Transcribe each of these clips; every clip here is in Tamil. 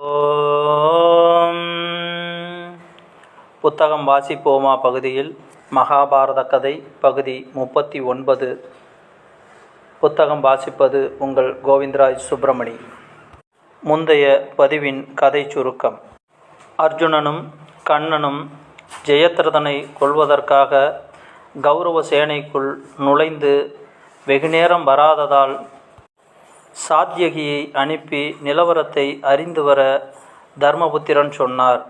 ஓம். புத்தகம் வாசிப்போமா பகுதியில்? மகாபாரத கதை பகுதி முப்பத்தி ஒன்பது. புத்தகம் வாசிப்பது உங்கள் கோவிந்தராஜ் சுப்பிரமணி. முந்தைய பதிவின் கதை சுருக்கம். அர்ஜுனனும் கண்ணனும் ஜெயத்ரதனை கொள்வதற்காக கௌரவ சேனைக்குள் நுழைந்து வெகுநேரம் வராததால் சாத்யகியை அனுப்பி நிலவரத்தை அறிந்து வர தர்மபுத்திரன் சொன்னார்.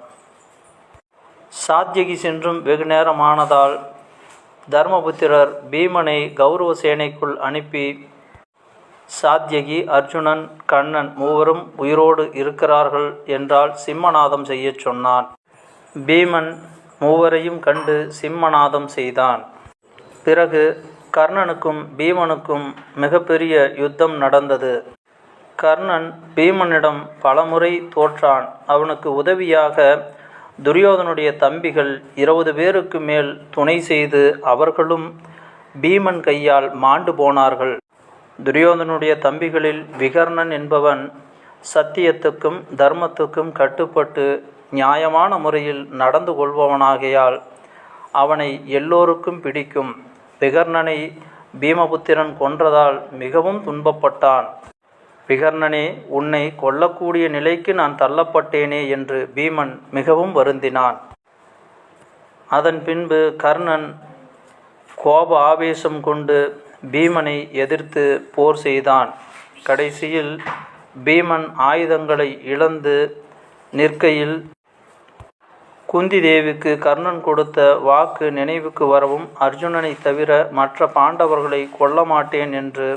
சாத்யகி சென்றும் வெகு நேரமானதால் தர்மபுத்திரர் பீமனை கௌரவ சேனைக்குள் அனுப்பி சாத்யகி அர்ஜுனன் கண்ணன் மூவரும் உயிரோடு இருக்கிறார்கள் என்றால் சிம்மநாதம் செய்யச் சொன்னான். பீமன் மூவரையும் கண்டு சிம்மநாதம் செய்தான். பிறகு கர்ணனுக்கும் பீமனுக்கும் மிகப்பெரிய யுத்தம் நடந்தது. கர்ணன் பீமனிடம் பலமுறை தோற்றான். அவனுக்கு உதவியாக துரியோதனுடைய தம்பிகள் இருபது பேருக்கு மேல் துணை செய்து அவர்களும் பீமன் கையால் மாண்டு போனார்கள். துரியோதனுடைய தம்பிகளில் விகர்ணன் என்பவன் சத்தியத்துக்கும் தர்மத்துக்கும் கட்டுப்பட்டு நியாயமான முறையில் நடந்து கொள்பவனாகையால் அவனை எல்லோருக்கும் பிடிக்கும். விகர்ணனை பீமபுத்திரன் கொன்றதால் மிகவும் துன்பப்பட்டான். விகர்ணனே உன்னை கொல்லக்கூடிய நிலைக்கு நான் தள்ளப்பட்டேனே என்று பீமன் மிகவும் வருந்தினான். அதன் பின்பு கர்ணன் கோப ஆவேசம் கொண்டு பீமனை எதிர்த்து போர் செய்தான். கடைசியில் பீமன் ஆயுதங்களை இழந்து நிற்கையில் குந்தி தேவிக்கு கர்ணன் கொடுத்த வாக்கு நினைவுக்கு வரவும் அர்ஜுனனை தவிர மற்ற பாண்டவர்களை கொல்ல மாட்டேன் என்று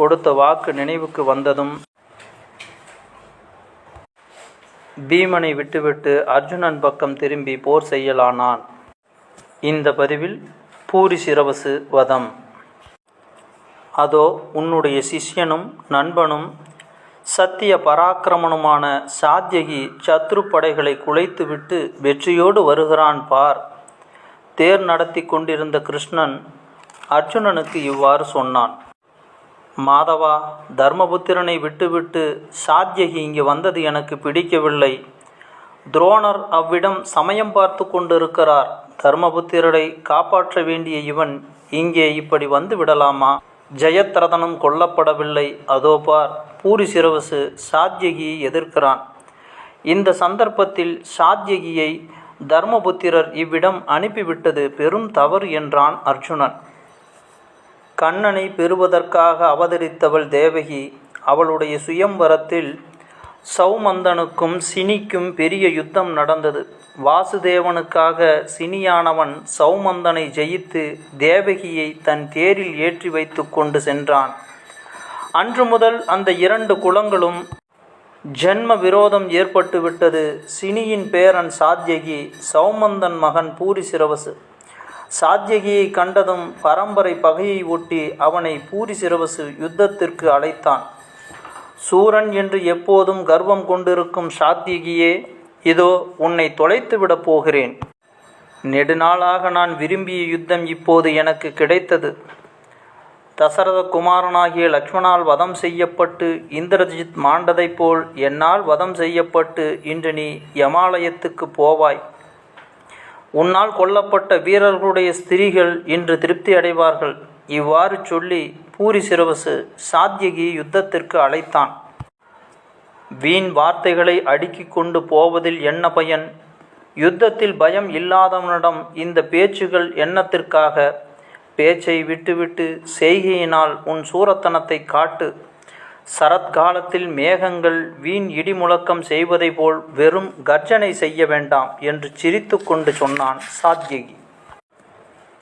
கொடுத்த வாக்கு நினைவுக்கு வந்ததும் பீமனை விட்டுவிட்டு அர்ஜுனன் பக்கம் திரும்பி போர் செய்யலானான். இந்த பதிவில் பூரி சிரவசு வதம். அதோ உன்னுடைய சிஷ்யனும் நண்பனும் சத்திய பராக்கிரமனுமான சாத்யகி சத்ரு படைகளை குலைத்துவிட்டு வெற்றியோடு வருகிறான் பார். தேர் நடத்தி கொண்டிருந்த கிருஷ்ணன் அர்ஜுனனுக்கு இவ்வாறு சொன்னான். மாதவா தர்மபுத்திரனை விட்டுவிட்டு சாத்யகி இங்கே வந்தது எனக்கு பிடிக்கவில்லை. துரோணர் அவ்விடம் சமயம் பார்த்து கொண்டிருக்கிறார். தர்மபுத்திரரை காப்பாற்ற வேண்டிய இவன் இங்கே இப்படி வந்து விடலாமா? ஜெயத்ரதனும் கொல்லப்படவில்லை. அதோ பார் பூரி சிரவசு சாத்யகியை எதிர்க்கிறான். இந்த சந்தர்ப்பத்தில் சாத்யகியை தர்மபுத்திரர் இவ்விடம் அனுப்பிவிட்டது பெரும் தவறு என்றான் அர்ஜுனன். கண்ணனை பெறுவதற்காக அவதரித்தவள் தேவகி அவளுடைய சுயம்பரத்தில் சௌமந்தனுக்கும் சினிக்கும் பெரிய யுத்தம் நடந்தது. வாசுதேவனுக்காக சினியானவன் சௌமந்தனை ஜெயித்து தேவகியை தன் தேரில் ஏற்றி வைத்து கொண்டு சென்றான். அன்று முதல் அந்த இரண்டு குலங்களும் ஜென்ம விரோதம் ஏற்பட்டுவிட்டது சினியின் பேரன் சாத்யகி சௌமந்தன் மகன் பூரி சிரவசு சாத்யகியை கண்டதும் பரம்பரை பகையை ஒட்டி அவனை பூரி சிரவசு யுத்தத்திற்கு அழைத்தான். சூரன் என்று எப்போதும் கர்வம் கொண்டிருக்கும் சாத்தியகியே இதோ உன்னை தொலைத்து விடப் போகிறேன். நெடுநாளாக நான் விரும்பிய யுத்தம் இப்போது எனக்கு கிடைத்தது. தசரத குமாரனாகிய லக்ஷ்மணால் வதம் செய்யப்பட்டு இந்திரஜித் மாண்டதைப் போல் என்னால் வதம் செய்யப்பட்டு இன்று நீ யமாலயத்துக்கு போவாய். உன்னால் கொல்லப்பட்ட வீரர்களுடைய ஸ்திரீகள் இன்று திருப்தி அடைவார்கள். இவ்வாறு சொல்லி பூரி சிரவசு சாத்யகி யுத்தத்திற்கு அழைத்தான். வீண் வார்த்தைகளை அடுக்கிக் கொண்டு போவதில் என்ன பயன்? யுத்தத்தில் பயம் இல்லாதவனிடம் இந்த பேச்சுகள் எண்ணத்திற்காக? பேச்சை விட்டுவிட்டு செய்கையினால் உன் சூரத்தனத்தை காட்டு. சரத்காலத்தில் மேகங்கள் வீண் இடி முழக்கம் செய்வதை போல் வெறும் கர்ஜனை செய்ய வேண்டாம் என்று சிரித்து கொண்டு சொன்னான் சாத்யகி.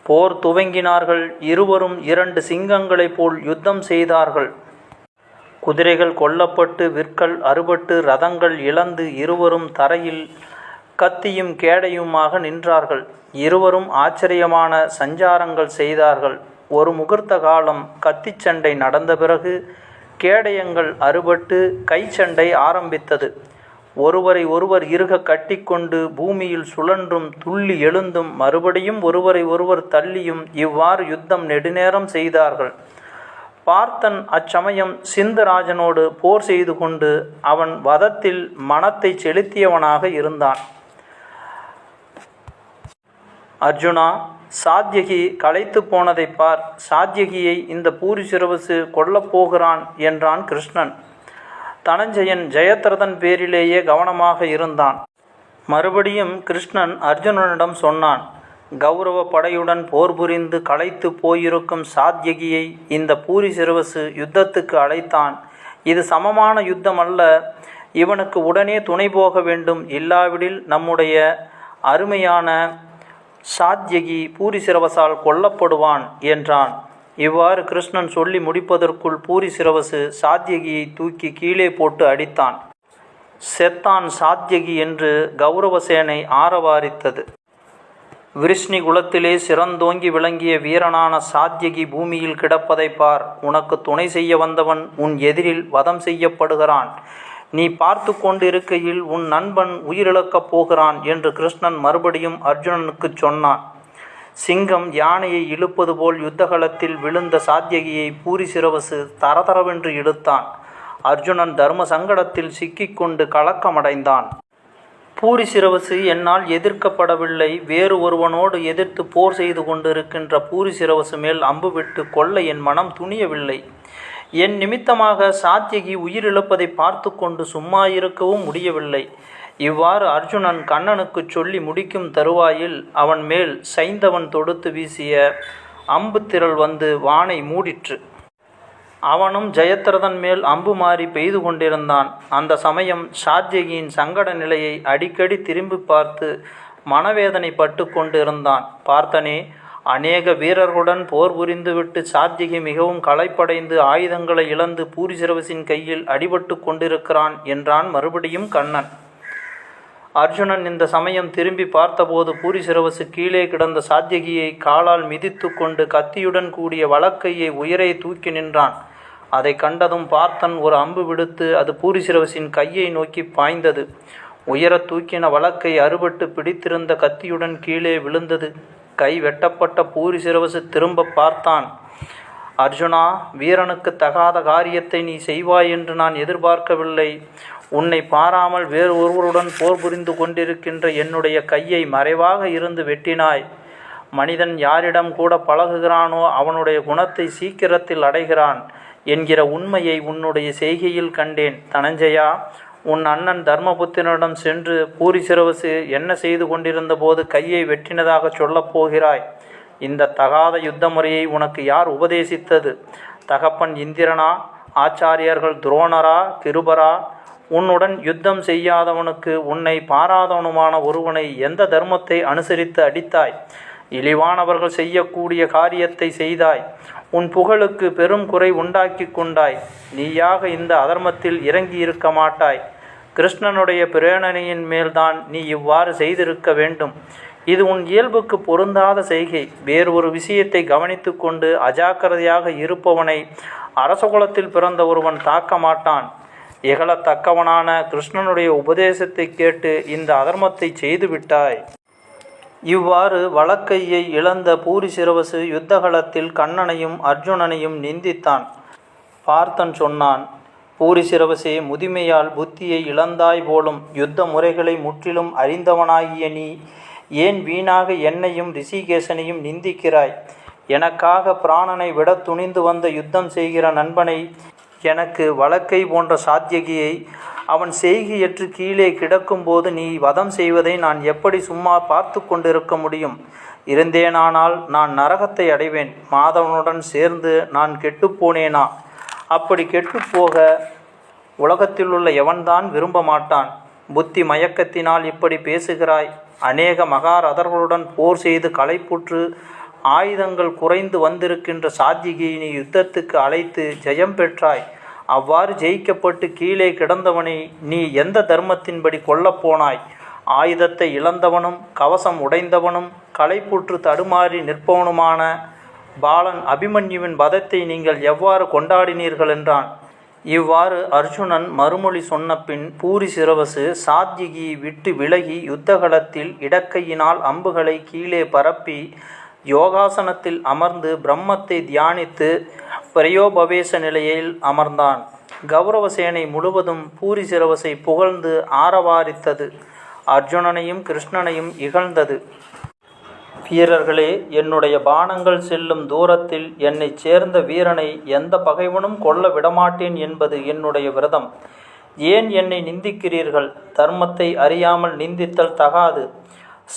போர் துவங்கினார்கள். இருவரும் இரண்டு சிங்கங்களைப் போல் யுத்தம் செய்தார்கள். குதிரைகள் கொல்லப்பட்டு விற்கள் அறுபட்டு ரதங்கள் இழந்து இருவரும் தரையில் கத்தியும் கேடையுமாக நின்றார்கள். இருவரும் ஆச்சரியமான சஞ்சாரங்கள் செய்தார்கள். ஒரு முகூர்த்த காலம் கத்திச் சண்டை நடந்த பிறகு கேடயங்கள் அறுபட்டு கைச்சண்டை ஆரம்பித்தது. ஒருவரை ஒருவர் இருக கட்டிக்கொண்டு பூமியில் சுழன்றும் துள்ளி எழுந்தும் மறுபடியும் ஒருவரை ஒருவர் தள்ளியும் இவ்வாறு யுத்தம் நெடுநேரம் செய்தார்கள். பார்த்தன் அச்சமயம் சிந்தராஜனோடு போர் செய்து கொண்டு அவன் வதத்தில் மனத்தை செலுத்தியவனாக இருந்தான். அர்ஜுனா சாத்யகி களைத்து போனதைப் பார் சாத்யகியை இந்த பூரி சிறவசு கொல்லப் போகிறான் என்றான் கிருஷ்ணன். தனஞ்சயன் ஜெயத்ரதன் பேரிலேயே கவனமாக இருந்தான். மறுபடியும் கிருஷ்ணன் அர்ஜுனனிடம் சொன்னான் கௌரவ படையுடன் போர் புரிந்து களைத்து போயிருக்கும் சாத்யகியை இந்த பூரி சிறுவசு யுத்தத்துக்கு அழைத்தான். இது சமமான யுத்தம் அல்ல இவனுக்கு உடனே துணை போக வேண்டும். இல்லாவிடில் நம்முடைய அருமையான சாத்யகி பூரி சிரவசால் கொல்லப்படுவான் என்றான். இவ்வாறு கிருஷ்ணன் சொல்லி முடிப்பதற்குள் பூரி சிரவசு சாத்யகியை தூக்கி கீழே போட்டு அடித்தான். செத்தான் சாத்யகி என்று கௌரவசேனை ஆரவாரித்தது. விருஷ்ணி குலத்திலே சிறந்தோங்கி விளங்கிய வீரனான சாத்யகி பூமியில் கிடப்பதை பார். உனக்கு துணை செய்ய வந்தவன் உன் எதிரில் வதம் செய்யப்படுகிறான். நீ பார்த்து கொண்டிருக்கையில் உன் நண்பன் உயிரிழக்கப் போகிறான் என்று கிருஷ்ணன் மறுபடியும் அர்ஜுனனுக்கு சொன்னான். சிங்கம் யானையை இழுப்பது போல் யுத்தகலத்தில் விழுந்த சாத்தியகியை பூரி சிரவசு தரதரவென்று இழுத்தான். அர்ஜுனன் தர்ம சங்கடத்தில் சிக்கிக்கொண்டு கலக்கமடைந்தான். பூரி சிரவசு என்னால் எதிர்க்கப்படவில்லை. வேறு ஒருவனோடு எதிர்த்து போர் செய்து கொண்டிருக்கின்ற பூரி சிரவசு மேல் அம்பு விட்டு கொள்ள என் மனம் துணியவில்லை. என் நிமித்தமாக சாத்தியகி உயிரிழப்பதை பார்த்து கொண்டு சும்மா இருக்கவும் முடியவில்லை. இவ்வாறு அர்ஜுனன் கண்ணனுக்கு சொல்லி முடிக்கும் தருவாயில் அவன் மேல் சைந்தவன் தொடுத்து வீசிய அம்பு திரள் வந்து வானை மூடிற்று. அவனும் ஜெயத்ரதன் மேல் அம்பு மாறி பெய்து கொண்டிருந்தான். அந்த சமயம் சாத்யகியின் சங்கட நிலையை அடிக்கடி திரும்பி பார்த்து மனவேதனை பட்டு கொண்டிருந்தான். பார்த்தனே அநேக வீரர்களுடன் போர் புரிந்துவிட்டு சாத்யகி மிகவும் களைப்படைந்து ஆயுதங்களை இழந்து பூரிசிரவசின் கையில் அடிபட்டு கொண்டிருக்கிறான் என்றான் மறுபடியும் கண்ணன். அர்ஜுனன் இந்த சமயம் திரும்பி பார்த்தபோது பூரிசிரவசு கீழே கிடந்த சாத்தியகியை காலால் மிதித்து கொண்டு கத்தியுடன் கூடிய வழக்கையை உயரே தூக்கி நின்றான். அதை கண்டதும் பார்த்தன் ஒரு அம்பு விடுத்து அது பூரிசிரவசின் கையை நோக்கி பாய்ந்தது. உயரத் தூக்கின வழக்கை அறுபட்டு பிடித்திருந்த கத்தியுடன் கீழே விழுந்தது. கை வெட்டப்பட்ட பூரி சிரவசு திரும்ப பார்த்தான். அர்ஜுனா வீரனுக்கு தகாத காரியத்தை நீ செய்வாய் என்று நான் எதிர்பார்க்கவில்லை. உன்னை பாராமல் வேறு ஒருவருடன் போர் புரிந்து கொண்டிருக்கின்ற என்னுடைய கையை மறைவாக இருந்து வெட்டினாய். மனிதன் யாரிடம் கூட பழகுகிறானோ அவனுடைய குணத்தை சீக்கிரத்தில் அடைகிறான் என்கிற உண்மையை உன்னுடைய செய்கையில் கண்டேன். தனஞ்சயா உன் அண்ணன் தர்மபுத்திரனிடம் சென்று பூரி சிறவசு என்ன செய்து கொண்டிருந்த போது கையை வெட்டினதாக சொல்லப் போகிறாய். இந்த தகாத யுத்த முறையை உனக்கு யார் உபதேசித்தது? தகப்பன் இந்திரனா ஆச்சாரியர்கள் துரோணரா கிருபரா உன்னுடன் யுத்தம் செய்யாதவனுக்கு உன்னை பாராதவனுமான ஒருவனை எந்த தர்மத்தை அனுசரித்து அடித்தாய்? இழிவானவர்கள் செய்யக்கூடிய காரியத்தை செய்தாய். உன் புகழுக்கு பெரும் குறை உண்டாக்கி கொண்டாய். நீயாக இந்த அதர்மத்தில் இறங்கி இருக்க மாட்டாய். கிருஷ்ணனுடைய பிரேரணையின் மேல்தான் நீ இவ்வாறு செய்திருக்க வேண்டும். இது உன் இயல்புக்கு பொருந்தாத செய்கை. வேறு ஒரு விஷயத்தை கவனித்து கொண்டு அஜாக்கிரதையாக இருப்பவனை அரசகுலத்தில் பிறந்த ஒருவன் தாக்க மாட்டான். இகழத்தக்கவனான கிருஷ்ணனுடைய உபதேசத்தை கேட்டு இந்த அதர்மத்தை செய்துவிட்டாய் இவ்வாறு வழக்கையை இழந்த பூரி சிரவசு யுத்தகலத்தில் கண்ணனையும் அர்ஜுனனையும் நிந்தித்தான். பார்த்தன் சொன்னான் பூரி சிரவசே முதுமையால் புத்தியை இழந்தாய் போலும் யுத்த முறைகளை முற்றிலும் அறிந்தவனாகிய நீ ஏன் வீணாக என்னையும் ரிஷிகேசனையும் நிந்திக்கிறாய்? எனக்காக பிராணனை விட துணிந்து வந்த யுத்தம் செய்கிற நண்பனை எனக்கு வழக்கை போன்ற சாத்தியகியை அவன் செய்கையற்று கீழே கிடக்கும்போது நீ வதம் செய்வதை நான் எப்படி சும்மா பார்த்து கொண்டிருக்க முடியும்? இருந்தேனானால் நான் நரகத்தை அடைவேன். மாதவனுடன் சேர்ந்து நான் கெட்டுப்போனேனா அப்படி கெட்டுப்போக உலகத்தில் உள்ள எவன்தான் விரும்ப மாட்டான்? புத்தி மயக்கத்தினால் இப்படி பேசுகிறாய். அநேக மகாரதர்களுடன் போர் செய்து களைப்புற்று ஆயுதங்கள் குறைந்து வந்திருக்கின்ற சாத்திகியை நீ யுத்தத்துக்கு அழைத்து ஜெயம் பெற்றாய். அவ்வாறு ஜெயிக்கப்பட்டு கீழே கிடந்தவனை நீ எந்த தர்மத்தின்படி கொல்லப் போனாய்? ஆயுதத்தை இழந்தவனும் கவசம் உடைந்தவனும் களைப்புற்று தடுமாறி நிற்பவனுமான பாலன் அபிமன்யுவின் வதத்தை நீங்கள் எவ்வாறு கொண்டாடினீர்கள் என்றான். இவ்வாறு அர்ஜுனன் மறுமொழி சொன்னபின் பூரி சிரவசு சாத்யகியை விட்டு விலகி யுத்தகலத்தில் இடக்கையினால் அம்புகளை கீழே பரப்பி யோகாசனத்தில் அமர்ந்து பிரம்மத்தை தியானித்து பிரயோபவேச நிலையில் அமர்ந்தான். கௌரவ சேனை முழுவதும் பூரி சிரவசை புகழ்ந்து ஆரவாரித்தது. அர்ஜுனனையும் கிருஷ்ணனையும் இகழ்ந்தது. வீரர்களே என்னுடைய பானங்கள் செல்லும் தூரத்தில் என்னைச் சேர்ந்த வீரனை எந்த பகைவனும் கொல்ல விடமாட்டேன் என்பது என்னுடைய விரதம். ஏன் என்னை நிந்திக்கிறீர்கள்? தர்மத்தை அறியாமல் நிந்தித்தல் தகாது.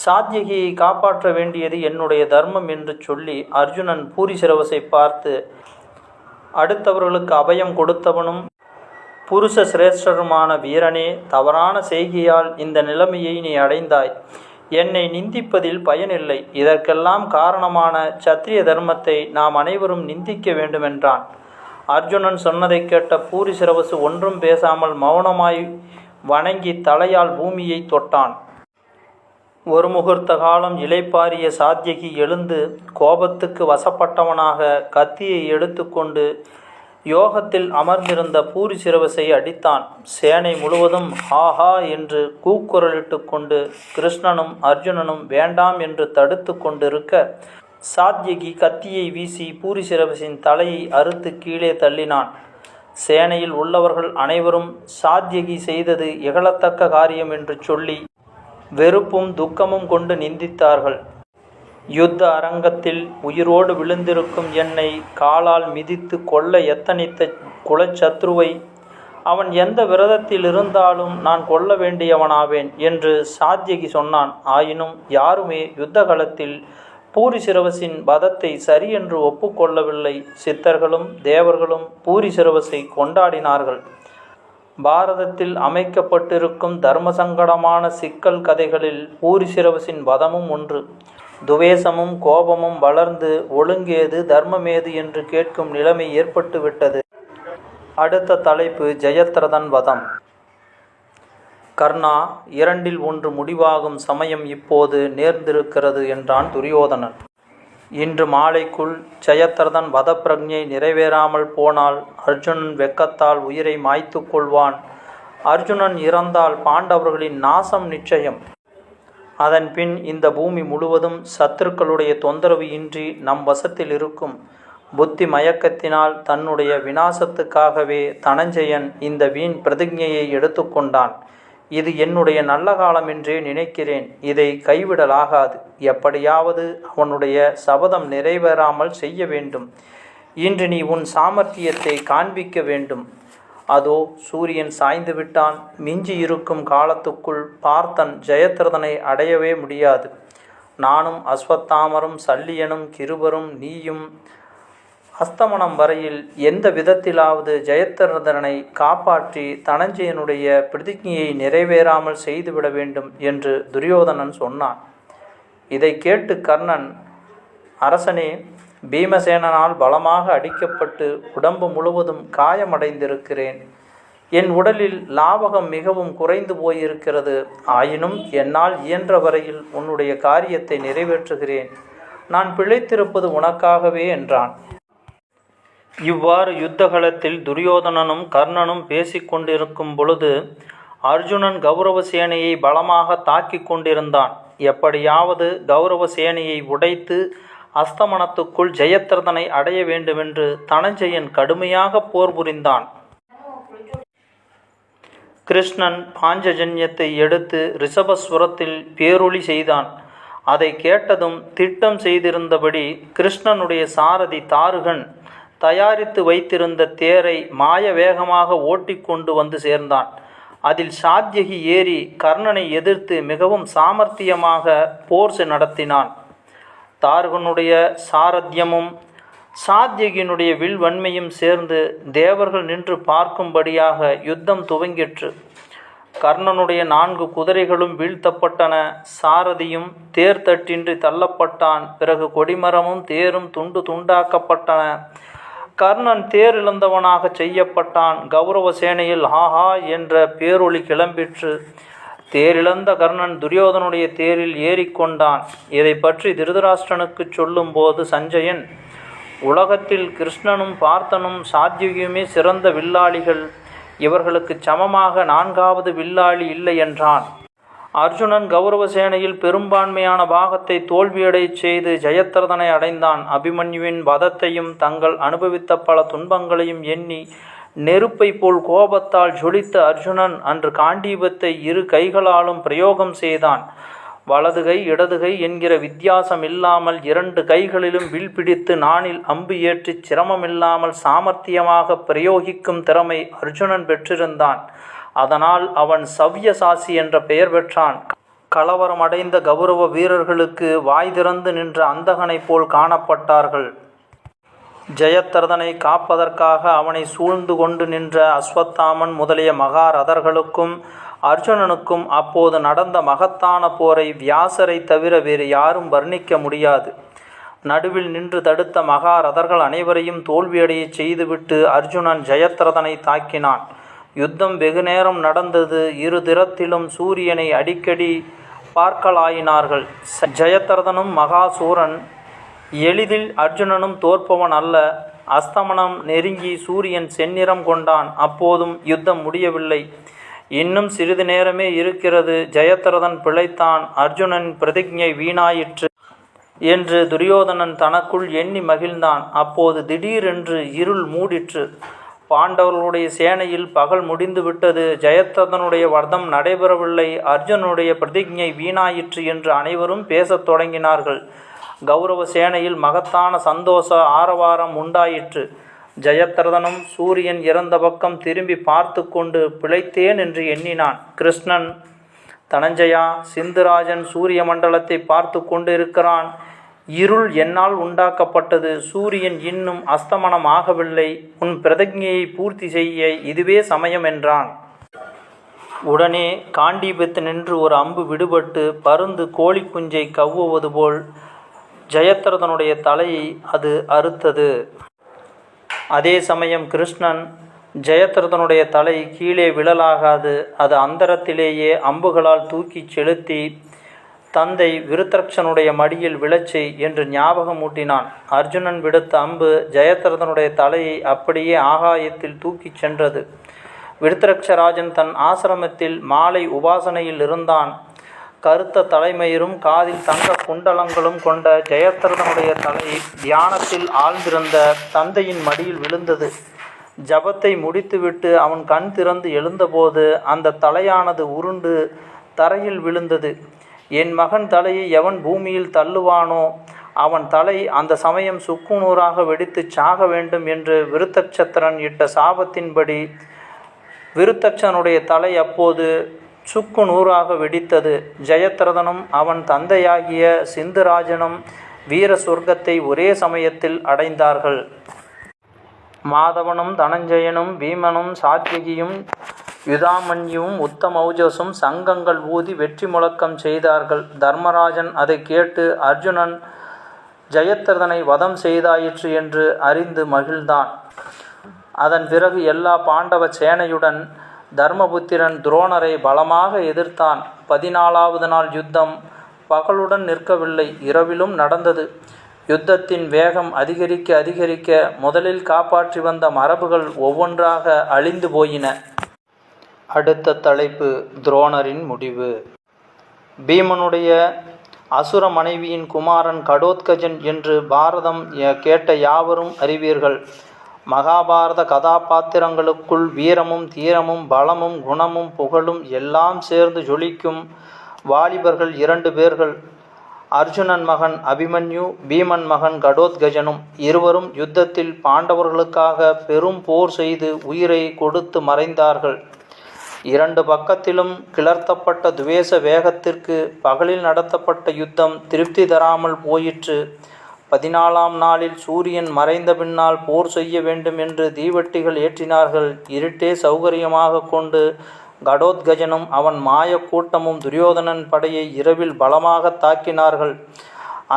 சாத்தியகியை காப்பாற்ற வேண்டியது என்னுடைய தர்மம் என்று சொல்லி அர்ஜுனன் பூரி சிரவசை பார்த்து அடுத்தவர்களுக்கு அபயம் கொடுத்தவனும் புருஷ சிரேஷ்டருமான வீரனே தவறான செய்கையால் இந்த நிலைமையை நீ அடைந்தாய். என்னை நிந்திப்பதில் பயனில்லை. இதற்கெல்லாம் காரணமான சத்திரிய தர்மத்தை நாம் அனைவரும் நிந்திக்க வேண்டுமென்றான். அர்ஜுனன் சொன்னதைக் கேட்ட பூரி சிரவசு ஒன்றும் பேசாமல் மௌனமாய் வணங்கி தலையால் பூமியை தொட்டான். ஒரு முகூர்த்த காலம் இலைப்பாரிய சாத்தியகி எழுந்து கோபத்துக்கு வசப்பட்டவனாக கத்தியை எடுத்துக்கொண்டு யோகத்தில் அமர்ந்திருந்த பூரி சிரவசை அடித்தான். சேனை முழுவதும் ஹாஹா என்று கூக்குரலிட்டு கொண்டு கிருஷ்ணனும் அர்ஜுனனும் வேண்டாம் என்று தடுத்து கொண்டிருக்க சாத்யகி கத்தியை வீசி பூரி சிரவசின் தலையை அறுத்து கீழே தள்ளினான். சேனையில் உள்ளவர்கள் அனைவரும் சாத்யகி செய்தது இகழத்தக்க காரியம் என்று சொல்லி வெறுப்பும் துக்கமும் கொண்டு நிந்தித்தார்கள். யுத்த அரங்கத்தில் உயிரோடு விழுந்திருக்கும் என்னை காலால் மிதித்து கொல்ல எத்தனித்த குலச்சத்ருவை அவன் எந்த விரதத்தில் இருந்தாலும் நான் கொல்ல வேண்டியவனாவேன் என்று சாத்தியகி சொன்னான். ஆயினும் யாருமே யுத்த காலத்தில் பூரி சிரவசின் வதத்தை சரியென்று ஒப்புக்கொள்ளவில்லை. சித்தர்களும் தேவர்களும் பூரி சிரவசை கொண்டாடினார்கள். பாரதத்தில் அமைக்கப்பட்டிருக்கும் தர்ம சங்கடமான சிக்கல் கதைகளில் பூரிசிரவசின் வதமும் ஒன்று. துவேஷமும் கோபமும் வளர்ந்து ஒழுங்கேது தர்மமேது என்று கேட்கும் நிலைமை ஏற்பட்டுவிட்டது. அடுத்த தலைப்பு ஜெயத்ரதன் வதம். கர்ணா இரண்டில் ஒன்று முடிவாகும் சமயம் இப்போது நேர்ந்திருக்கிறது என்றான் துரியோதனன். இன்று மாலைக்குள் ஜெயத்ரதன் வதப்பிரஜை நிறைவேறாமல் போனால் அர்ஜுனன் வெக்கத்தால் உயிரை மாய்த்து கொள்வான். அர்ஜுனன் இறந்தால் பாண்டவர்களின் நாசம் நிச்சயம். அதன்பின் இந்த பூமி முழுவதும் சத்துருக்களுடைய தொந்தரவு இன்றி நம் வசத்தில் இருக்கும். புத்தி மயக்கத்தினால் தன்னுடைய வினாசத்துக்காகவே தனஞ்சயன் இந்த வீண் பிரதிஜையை எடுத்துக்கொண்டான் இது என்னுடைய நல்ல காலம் என்றே நினைக்கிறேன். இதை கைவிடலாகாது. எப்படியாவது அவனுடைய சபதம் நிறைவேறாமல் செய்ய வேண்டும். இன்று நீ உன் சாமர்த்தியத்தை காண்பிக்க வேண்டும். அதோ சூரியன் சாய்ந்து விட்டான். மிஞ்சி இருக்கும் காலத்துக்குள் பார்த்தன் ஜெயத்ரதனை அடையவே முடியாது. நானும் அஸ்வத்தாமரும் சல்லியனும் கிருபரும் நீயும் அஸ்தமனம் வரையில் எந்த விதத்திலாவது ஜெயத்ரதனை காப்பாற்றி தனஞ்சயனுடைய பிரதிஜையை நிறைவேறாமல் செய்துவிட வேண்டும் என்று துரியோதனன் சொன்னான். இதை கேட்டு கர்ணன் அரசனே பீமசேனனால் பலமாக அடிக்கப்பட்டு உடம்பு முழுவதும் காயமடைந்திருக்கிறேன். என் உடலில் லாபகம் மிகவும் குறைந்து போயிருக்கிறது. ஆயினும் என்னால் இயன்ற வரையில் உன்னுடைய காரியத்தை நிறைவேற்றுகிறேன். நான் பிழைத்திருப்பது உனக்காகவே என்றான். இவ்வாறு யுத்தகலத்தில் துரியோதனனும் கர்ணனும் பேசிக்கொண்டிருக்கும் பொழுது அர்ஜுனன் கௌரவ சேனையை பலமாக தாக்கிக் கொண்டிருந்தான். எப்படியாவது கௌரவ சேனையை உடைத்து அஸ்தமனத்துக்குள் ஜெயத்ரதனை அடைய வேண்டுமென்று தனஞ்சயன் கடுமையாக போர் புரிந்தான். கிருஷ்ணன் பாஞ்சஜன்யத்தை எடுத்து ரிஷபஸ்வரத்தில் பேரொளி செய்தான். அதை கேட்டதும் திட்டம் செய்திருந்தபடி கிருஷ்ணனுடைய சாரதி தாருகன் தயாரித்து வைத்திருந்த தேரை மாய வேகமாக ஓட்டிக்கொண்டு வந்து சேர்ந்தான். அதில் சாத்யகி ஏறி கர்ணனை எதிர்த்து மிகவும் சாமர்த்தியமாக போர் நடத்தினான். தார்கனுடைய சாரத்தியமும் சாத்யகியினுடைய வில்வன்மையும் சேர்ந்து தேவர்கள் நின்று பார்க்கும்படியாக யுத்தம் துவங்கிற்று. கர்ணனுடைய நான்கு குதிரைகளும் வீழ்த்தப்பட்டன. சாரதியும் தேர் தட்டின்றி தள்ளப்பட்டான். பிறகு கொடிமரமும் தேரும் துண்டு துண்டாக்கப்பட்டன. கர்ணன் தேர் இழந்தவனாக செய்யப்பட்டான். கௌரவ சேனையில் ஹாஹா என்ற பேரொளி கிளம்பிற்று. தேரிழந்த கர்ணன் துரியோதனுடைய தேரில் ஏறிக்கொண்டான் இதை பற்றி திருதராஷ்டிரனுக்கு சொல்லும்போது சஞ்சயன் உலகத்தில் கிருஷ்ணனும் பார்த்தனும் சாத்தியுமே சிறந்த வில்லாளிகள். இவர்களுக்கு சமமாக நான்காவது வில்லாளி இல்லை என்றான். அர்ஜுனன் கௌரவ சேனையில் பெரும்பான்மையான பாகத்தை தோல்வியடைச் செய்து ஜெயத்ரதனை அடைந்தான். அபிமன்யுவின் வதத்தையும் தங்கள் அனுபவித்த பல துன்பங்களையும் எண்ணி நெருப்பை போல் கோபத்தால் ஜொலித்த அர்ஜுனன் அன்று காண்டீபத்தை இரு கைகளாலும் பிரயோகம் செய்தான். வலதுகை இடதுகை என்கிற வித்தியாசம் இல்லாமல் இரண்டு கைகளிலும் வில் பிடித்து நானில் அம்பு ஏற்றி சிரமமில்லாமல் சாமர்த்தியமாக பிரயோகிக்கும் திறமை அர்ஜுனன் பெற்றிருந்தான். அதனால் அவன் சவ்யசாசி என்ற பெயர் பெற்றான். கலவரமடைந்த கௌரவ வீரர்களுக்கு வாய் திறந்து நின்ற அந்தகனைப் போல் காணப்பட்டார்கள். ஜெயத்ரதனை காப்பதற்காக அவனை சூழ்ந்து கொண்டு நின்ற அஸ்வத்தாமன் முதலிய மகாரதர்களுக்கும் அர்ஜுனனுக்கும் அப்போது நடந்த மகத்தான போரை வியாசரை தவிர வேறு யாரும் வர்ணிக்க முடியாது. நடுவில் நின்று தடுத்த மகாரதர்கள் அனைவரையும் தோல்வியடையச் செய்துவிட்டு அர்ஜுனன் ஜெயத்ரதனை தாக்கினான். யுத்தம் வெகுநேரம் நடந்தது. இரு திறத்திலும் சூரியனை அடிக்கடி பார்க்கலாயினார்கள். ஜெயத்ரதனும் மகாசூரன் எளிதில் அர்ஜுனனும் தோற்பவன் அல்ல. அஸ்தமனம் நெருங்கி சூரியன் செந்நிறம் கொண்டான். அப்போதும் யுத்தம் முடியவில்லை. இன்னும் சிறிது நேரமே இருக்கிறது. ஜெயத்ரதன் பிழைத்தான். அர்ஜுனன் பிரதிஜை வீணாயிற்று என்று துரியோதனன் தனக்குள் எண்ணி மகிழ்ந்தான். அப்போது திடீரென்று இருள் மூடிற்று. பாண்டவர்களுடைய சேனையில் பகல் முடிந்து விட்டது. ஜெயத்ரதனுடைய வர்த்தம் நடைபெறவில்லை. அர்ஜுனுடைய பிரதிஜை வீணாயிற்று என்று அனைவரும் பேசத் தொடங்கினார்கள். கௌரவ சேனையில் மகத்தான சந்தோஷ ஆரவாரம் உண்டாயிற்று. ஜெயத்ரதனும் சூரியன் இறந்த பக்கம் திரும்பி பார்த்து கொண்டு பிழைத்தேன் என்று எண்ணினான். கிருஷ்ணன் தனஞ்சயா சிந்துராஜன் சூரிய மண்டலத்தை பார்த்து கொண்டிருக்கிறான் இருள் என்னால் உண்டாக்கப்பட்டது. சூரியன் இன்னும் அஸ்தமனம் ஆகவில்லை உன் பிரதிஜையை பூர்த்தி செய்ய இதுவே சமயம் என்றான். உடனே காண்டீபத்து நின்று ஒரு அம்பு விடுபட்டு பருந்து கோழி குஞ்சை கவ்வுவது போல் ஜெயத்ரதனுடைய தலையை அது அறுத்தது. அதே சமயம் கிருஷ்ணன் ஜெயத்ரதனுடைய தலை கீழே விழலாகாது. அது அந்தரத்திலேயே அம்புகளால் தூக்கிச் செலுத்தி தந்தை விருத்ரக்ஷனுடைய மடியில் விழச்செய் என்று ஞாபகமூட்டினான் அர்ஜுனன் விடுத்த அம்பு ஜெயத்ரதனுடைய தலையை அப்படியே ஆகாயத்தில் தூக்கிச் சென்றது. விருத்ரக்ஷராஜன் தன் ஆசிரமத்தில் மாலை உபாசனையில் இருந்தான். கருத்த தலைமயிரும் காதில் தங்க குண்டலங்களும் கொண்ட ஜெயத்ரதனுடைய தலை தியானத்தில் ஆழ்ந்திருந்த தந்தையின் மடியில் விழுந்தது. ஜபத்தை முடித்துவிட்டு அவன் கண் திறந்து எழுந்தபோது அந்த தலையானது உருண்டு தரையில் விழுந்தது. என் மகன் தலையை எவன் பூமியில் தள்ளுவானோ அவன் தலை அந்த சமயம் சுக்குநூறாக வெடித்துச் சாக வேண்டும் என்று விருத்தச்சத்திரன் இட்ட சாபத்தின்படி விருத்தச்சனுடைய தலை அப்போது சுக்கு நூறாக வெடித்தது. ஜெயத்ரதனும் அவன் தந்தையாகிய சிந்துராஜனும் வீர சொர்க்கத்தை ஒரே சமயத்தில் அடைந்தார்கள். மாதவனும் தனஞ்சயனும் பீமனும் சாத்விகியும் யுதாமன்யும் உத்தமௌஜஸும் சங்கங்கள் ஊதி வெற்றி முழக்கம் செய்தார்கள். தர்மராஜன் அதை கேட்டு அர்ஜுனன் ஜெயத்ரதனை வதம் செய்தாயிற்று என்று அறிந்து மகிழ்ந்தான். அதன் பிறகு எல்லா பாண்டவ சேனையுடன் தர்மபுத்திரன் துரோணரை பலமாக எதிர்த்தான். பதினாலாவது நாள் யுத்தம் பகலுடன் நிற்கவில்லை இரவிலும் நடந்தது. யுத்தத்தின் வேகம் அதிகரிக்க அதிகரிக்க முதலில் காப்பாற்றி வந்த மரபுகள் ஒவ்வொன்றாக அழிந்து போயின. அடுத்த தலைப்பு துரோணரின் முடிவு. பீமனுடைய அசுர மனைவியின் குமாரன் கடோத்கஜன் என்று பாரதம் கேட்ட யாவரும் அறிவீர்கள். மகாபாரத கதாபாத்திரங்களுக்குள் வீரமும் தீரமும் பலமும் குணமும் புகழும் எல்லாம் சேர்ந்து ஜொலிக்கும் வாலிபர்கள் இரண்டு பேர்கள். அர்ஜுனன் மகன் அபிமன்யு பீமன் மகன் கடோத்கஜனும் இருவரும் யுத்தத்தில் பாண்டவர்களுக்காக பெரும் போர் செய்து உயிரை கொடுத்து மறைந்தார்கள். இரண்டு பக்கத்திலும் கிளர்த்தப்பட்ட துவேஷ வேகத்திற்கு பகலில் நடத்தப்பட்ட யுத்தம் திருப்தி தராமல் போயிற்று. பதினாலாம் நாளில் சூரியன் மறைந்த பின்னால் போர் செய்ய வேண்டும் என்று தீவட்டிகள் ஏற்றினார்கள். இருட்டே சௌகரியமாக கொண்டு கடோத்கஜனும் அவன் மாயக்கூட்டமும் துரியோதனன் படையை இரவில் பலமாக தாக்கினார்கள்.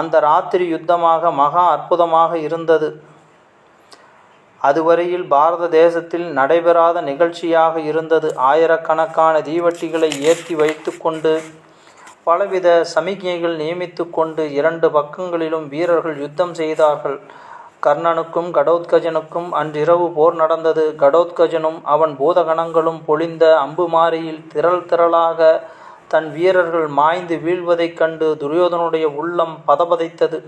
அந்த ராத்திரி யுத்தமாக மகா அற்புதமாக இருந்தது. அதுவரையில் பாரத தேசத்தில் நடைபெறாத நிகழ்ச்சியாக இருந்தது. ஆயிரக்கணக்கான தீவட்டிகளை ஏற்றி வைத்துக்கொண்டு பலவித சமிக்ஞைகள் நியமித்து கொண்டு இரண்டு பக்கங்களிலும் வீரர்கள் யுத்தம் செய்தார்கள். கர்ணனுக்கும் கடோத்கஜனுக்கும் அன்றிரவு போர் நடந்தது. கடோத்கஜனும் அவன் பூதகணங்களும் பொழிந்த அம்புமாரியில் திரள் திரளாக தன் வீரர்கள் மாய்ந்து வீழ்வதைக் கண்டு துரியோதனுடைய உள்ளம் பதபதைத்தது.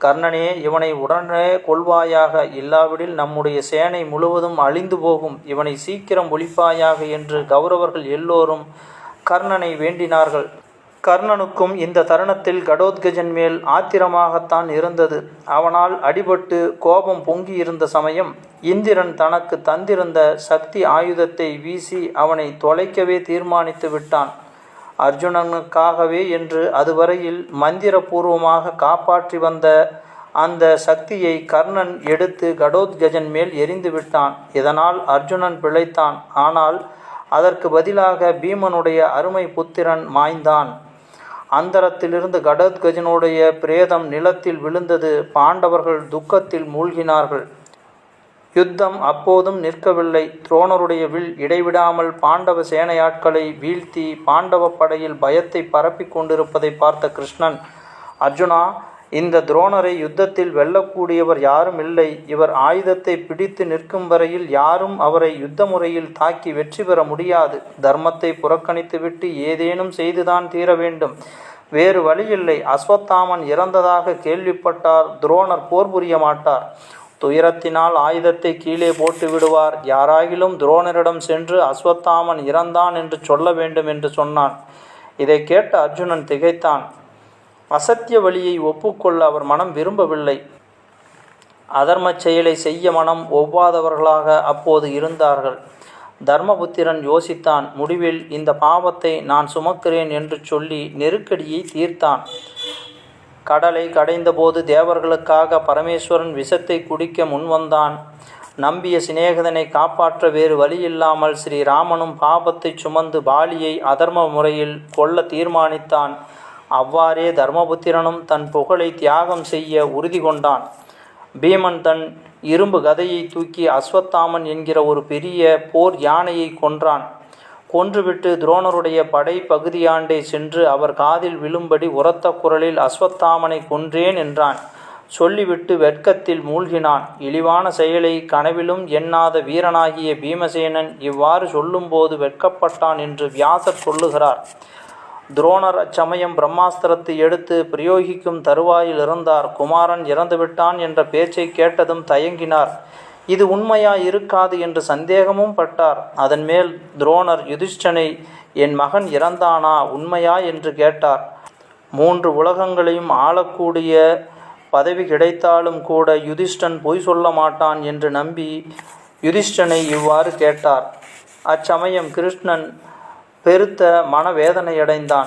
கர்ணனே இவனை உடனே கொள்வாயாக. இல்லாவிடில் நம்முடைய சேனை முழுவதும் அழிந்து போகும். இவனை சீக்கிரம் ஒழிப்பாயாக என்று கௌரவர்கள் எல்லோரும் கர்ணனை வேண்டினார்கள். கர்ணனுக்கும் இந்த தருணத்தில் கடோத்கஜன் மேல் ஆத்திரமாகத்தான் இருந்தது. அவனால் அடிபட்டு கோபம் பொங்கியிருந்த சமயம் இந்திரன் தனக்கு தந்திருந்த சக்தி ஆயுதத்தை வீசி அவனை தொலைக்கவே தீர்மானித்து விட்டான். அர்ஜுனனுக்காகவே என்று அதுவரையில் மந்திரபூர்வமாக காப்பாற்றி வந்த அந்த சக்தியை கர்ணன் எடுத்து கடோத்கஜன் மேல் எரிந்து விட்டான். இதனால் அர்ஜுனன் பிழைத்தான். ஆனால் அதற்கு பதிலாக பீமனுடைய அருமை புத்திரன் மாய்ந்தான். அந்தரத்திலிருந்து கடோத்கஜனுடைய பிரேதம் நிலத்தில் விழுந்தது. பாண்டவர்கள் துக்கத்தில் மூழ்கினார்கள். யுத்தம் அப்போதும் நிற்கவில்லை. துரோணருடைய வில் இடைவிடாமல் பாண்டவ சேனையாட்களை வீழ்த்தி பாண்டவ படையில் பயத்தை பரப்பிக் கொண்டிருப்பதை பார்த்த கிருஷ்ணன் அர்ஜுனா இந்த துரோணரை யுத்தத்தில் வெல்லக்கூடியவர் யாரும் இல்லை. இவர் ஆயுதத்தை பிடித்து நிற்கும் வரையில் யாரும் அவரை யுத்த முறையில் தாக்கி வெற்றி பெற முடியாது. தர்மத்தை புறக்கணித்துவிட்டு ஏதேனும் செய்துதான் தீர வேண்டும். வேறு வழியில்லை. அஸ்வத்தாமன் இறந்ததாக கேள்விப்பட்டார். துரோணர் போர் புரிய மாட்டார். துயரத்தினால் ஆயுதத்தை கீழே போட்டு விடுவார். யாராகிலும் துரோணரிடம் சென்று அஸ்வத்தாமன் இறந்தான் என்று சொல்ல வேண்டும் என்று சொன்னான். இதை கேட்ட அர்ஜுனன் திகைத்தான். அசத்திய வழியை ஒப்புக்கொள்ள அவர் மனம் விரும்பவில்லை. அதர்மச் செயலை செய்ய மனம் ஒவ்வாதவர்களாக அப்போது இருந்தார்கள். தர்மபுத்திரன் யோசித்தான் முடிவில் இந்த பாவத்தை நான் சுமக்கிறேன் என்று சொல்லி நெருக்கடியை தீர்த்தான். கடலை கடைந்தபோது தேவர்களுக்காக பரமேஸ்வரன் விஷத்தை குடிக்க முன்வந்தான். நம்பிய சிநேகிதனை காப்பாற்ற வேறு வழியில்லாமல் ஸ்ரீராமனும் பாபத்தை சுமந்து பாலியை அதர்ம முறையில் கொல்ல தீர்மானித்தான். அவ்வாறே தர்மபுத்திரனும் தன் புகழை தியாகம் செய்ய உறுதி கொண்டான். பீமன் தன் இரும்பு கதையை தூக்கி அஸ்வத்தாமன் என்கிற ஒரு பெரிய போர் யானையை கொன்றான். கொன்றுவிட்டு துரோணருடைய படை பகுதியாண்டே சென்று அவர் காதில் விழும்படி உரத்த குரலில் அஸ்வத்தாமனை கொன்றேன் என்றான். சொல்லிவிட்டு வெட்கத்தில் மூழ்கினான். இழிவான செயலை கனவிலும் எண்ணாத வீரனாகிய பீமசேனன் இவ்வாறு சொல்லும்போது வெட்கப்பட்டான் என்று வியாசர் சொல்லுகிறார். துரோணர் அச்சமயம் பிரம்மாஸ்திரத்தை எடுத்து பிரயோகிக்கும் தருவாயில் இருந்தார் குமாரன் இறந்துவிட்டான் என்ற பேச்சை கேட்டதும் தயங்கினார். இது உண்மையா இருக்காது என்று சந்தேகமும் பட்டார். அதன் மேல் துரோணர் யுதிஷ்டனை என் மகன் இறந்தானா? உண்மையா? என்று கேட்டார். மூன்று உலகங்களையும் ஆளக்கூடிய பதவி கிடைத்தாலும் கூட யுதிஷ்டன் பொய் சொல்ல மாட்டான் என்று நம்பி யுதிஷ்டனை இவ்வாறு கேட்டார். அச்சமயம் கிருஷ்ணன் பெருத்த மனவேதனையடைந்தான்.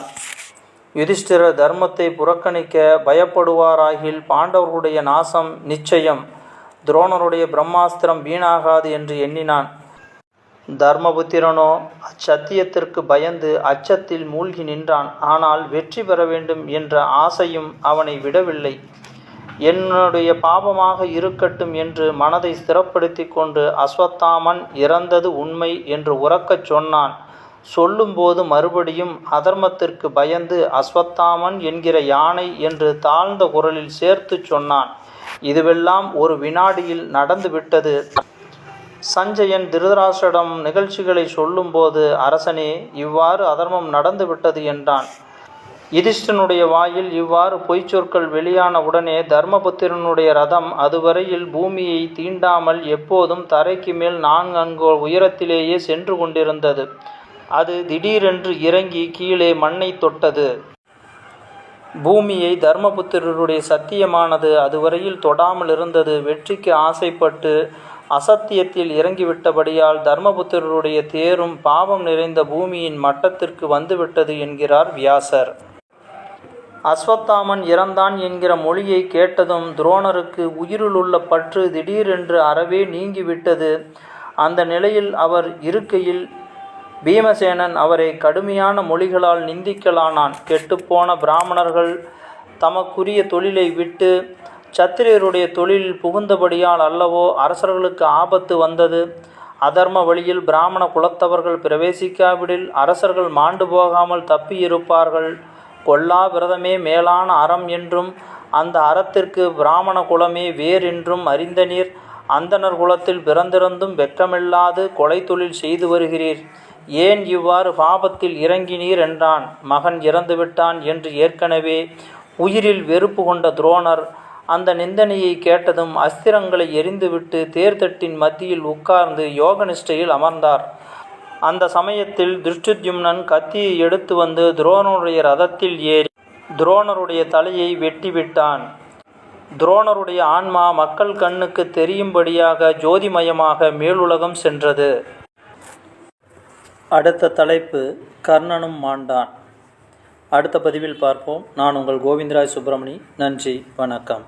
யுதிஷ்டிர தர்மத்தை புறக்கணிக்க பயப்படுவாராகில் பாண்டவர்களுடைய நாசம் நிச்சயம். துரோணருடைய பிரம்மாஸ்திரம் வீணாகாது என்று எண்ணினான். தர்மபுத்திரனோ அச்சத்தியத்திற்கு பயந்து அச்சத்தில் மூழ்கி நின்றான். ஆனால் வெற்றி பெற வேண்டும் என்ற ஆசையும் அவனை விடவில்லை. என்னுடைய பாபமாக இருக்கட்டும் என்று மனதை ஸ்திரப்படுத்தி கொண்டு அஸ்வத்தாமன் இறந்தது உண்மை என்று உறக்கச் சொன்னான். சொல்லும்போது மறுபடியும் அதர்மத்திற்கு பயந்து அஸ்வத்தாமன் என்கிற யானை என்று தாழ்ந்த குரலில் சேர்த்து சொன்னான். இதுவெல்லாம் ஒரு வினாடியில் நடந்துவிட்டது. சஞ்சயன் திருதராஷ்டிரம் நிகழ்ச்சிகளை சொல்லும்போது அரசனே இவ்வாறு அதர்மம் நடந்துவிட்டது என்றான். யுதிஷ்டனுடைய வாயில் இவ்வாறு பொய்ச் சொற்கள் வெளியான உடனே தர்மபுத்திரனுடைய ரதம் அதுவரையில் பூமியை தீண்டாமல் எப்போதும் தரைக்கு மேல் நான்கு அங்கு உயரத்திலேயே சென்று கொண்டிருந்தது. அது திடீரென்று இறங்கி கீழே மண்ணை தொட்டது. பூமியை தர்மபுத்திரருடைய சத்தியமானது அதுவரையில் தொடாமல் இருந்தது. வெற்றிக்கு ஆசைப்பட்டு அசத்தியத்தில் இறங்கிவிட்டபடியால் தர்மபுத்திரருடைய தேரும் பாவம் நிறைந்த பூமியின் மட்டத்திற்கு வந்துவிட்டது என்கிறார் வியாசர். அஸ்வத்தாமன் இறந்தான் என்கிற மொழியை கேட்டதும் துரோணருக்கு உயிருளுள்ள பற்று திடீரென்று அறவே நீங்கிவிட்டது. அந்த நிலையில் அவர் இருக்கையில் பீமசேனன் அவரை கடுமையான மொழிகளால் நிந்திக்கலானான். கெட்டுப்போன பிராமணர்கள் தமக்குரிய தொழிலை விட்டு சத்திரியருடைய தொழிலில் புகுந்தபடியால் அல்லவோ அரசர்களுக்கு ஆபத்து வந்தது. அதர்ம வழியில் பிராமண குலத்தவர்கள் பிரவேசிக்காவிடில் அரசர்கள் மாண்டு போகாமல் தப்பியிருப்பார்கள். கொல்லா விரதமே மேலான அறம் என்றும் அந்த அறத்திற்கு பிராமண குலமே வேர் என்றும் அறிந்த நீர் அந்தணர் குலத்தில் பிறந்திருந்தும் வெட்கமில்லாது கொலை தொழில் செய்து வருகிறீர். ஏன் இவ்வாறு பாபத்தில் இறங்கினீர் என்றான்? மகன் இறந்துவிட்டான் என்று ஏற்கனவே உயிரில் வெறுப்பு கொண்ட துரோணர் அந்த நிந்தனையை கேட்டதும் அஸ்திரங்களை எரிந்துவிட்டு தேர்தட்டின் மத்தியில் உட்கார்ந்து யோக நிஷ்டையில் அமர்ந்தார். அந்த சமயத்தில் திருஷ்டுத்யும்னன் கத்தியை எடுத்து வந்து துரோணருடைய ரதத்தில் ஏறி துரோணருடைய தலையை வெட்டிவிட்டான் துரோணருடைய ஆன்மா மக்கள் கண்ணுக்கு தெரியும்படியாக ஜோதிமயமாக மேலுலகம் சென்றது. அடுத்த தலைப்பு கர்ணனும் மாண்டான். அடுத்த பதிவில் பார்ப்போம். நான் உங்கள் கோவிந்தராஜ் சுப்பிரமணி. நன்றி வணக்கம்.